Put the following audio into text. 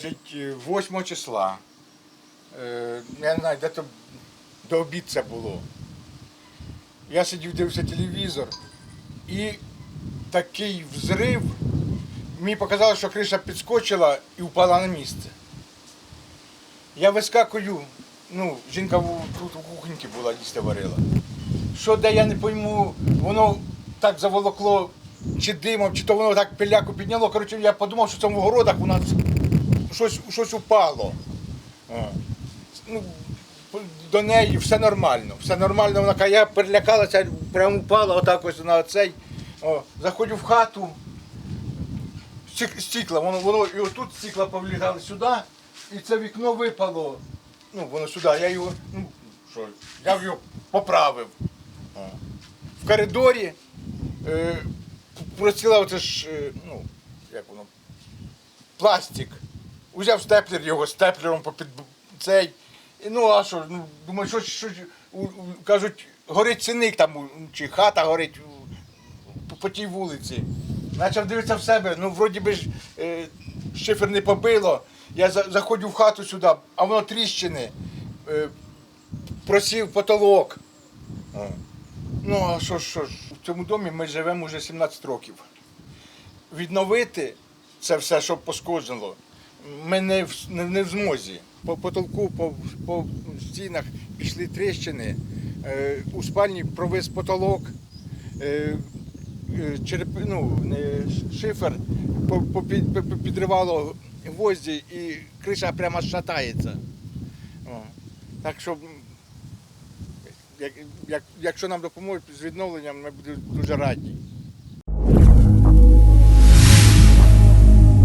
Значить, 8 числа. е, Я не знаю, де то до обід це було. Я сидів, дивився телевізор, і такий взрив. Мені показало, що криша підскочила і впала на місце. Я вискакую, ну, жінка тут у кухоньці була, їсти варила. Що де я не пойму, воно так заволокло чи димом, чи то воно так пиляку підняло. Коротше, я подумав, що там в городах у нас щось, щось упало. Ну, до неї все нормально. Все нормально. Вона каже, я перелякалася, прямо впала отак ось на цей. О, заходжу в хату, стік- стікла, воно, воно і отут стікла повлігали сюди, і це вікно випало. Ну, воно сюди. Я його, ну, що, я його поправив. В коридорі е, просила оце ж, е, ну, як воно, пластик. Узяв степлер його степлером попід цей. І, ну, а що, ну, думаю, що, що у, у, кажуть, горить циник там, чи хата горить у- по, по тій вулиці. Почав дивитися в себе, ну, вроді би ж е, шифер не побило. Я за, заходжу в хату сюди, а воно тріщини. Е, просів потолок. Ну, а що, ж, що ж, в цьому домі ми живемо вже 17 років. Відновити це все, що пошкоджено, ми не в, не, не в змозі. По потолку, по, по стінах пішли тріщини, е, у спальні провис потолок, е, е, череп, ну, не, шифер підривало гвозді і криша прямо шатається. О. Так що, як, як, якщо нам допоможуть з відновленням, ми будемо дуже раді.